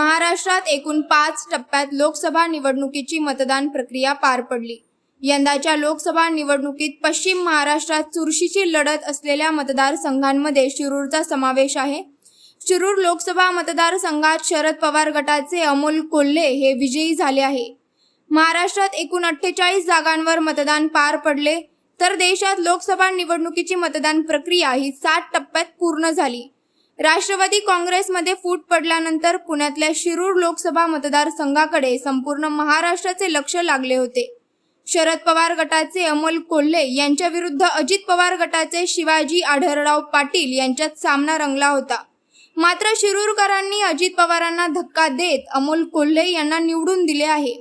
महाराष्ट्रात एकूण पाच टप्प्यात लोकसभा निवडणुकीची मतदान प्रक्रिया पार पडली. यंदाच्या लोकसभा निवडणुकीत पश्चिम महाराष्ट्रात चुरशीची लढत असलेल्या मतदारसंघांमध्ये शिरूरचा समावेश आहे. शिरूर लोकसभा मतदारसंघात शरद पवार गटाचे अमोल कोल्हे हे विजयी झाले आहे. महाराष्ट्रात एकूण अठ्ठेचाळीस जागांवर मतदान पार पडले तर देशात लोकसभा निवडणुकीची मतदान प्रक्रिया ही सात टप्प्यात पूर्ण झाली. राष्ट्रवादी काँग्रेसमध्ये फूट पडल्यानंतर पुण्यातल्या शिरूर लोकसभा मतदारसंघाकडे संपूर्ण महाराष्ट्राचे लक्ष लागले होते. शरद पवार गटाचे अमोल कोल्हे यांच्याविरुद्ध अजित पवार गटाचे शिवाजी आढळराव पाटील यांच्यात सामना रंगला होता. मात्र शिरूरकरांनी अजित पवारांना धक्का देत अमोल कोल्हे यांना निवडून दिले आहे.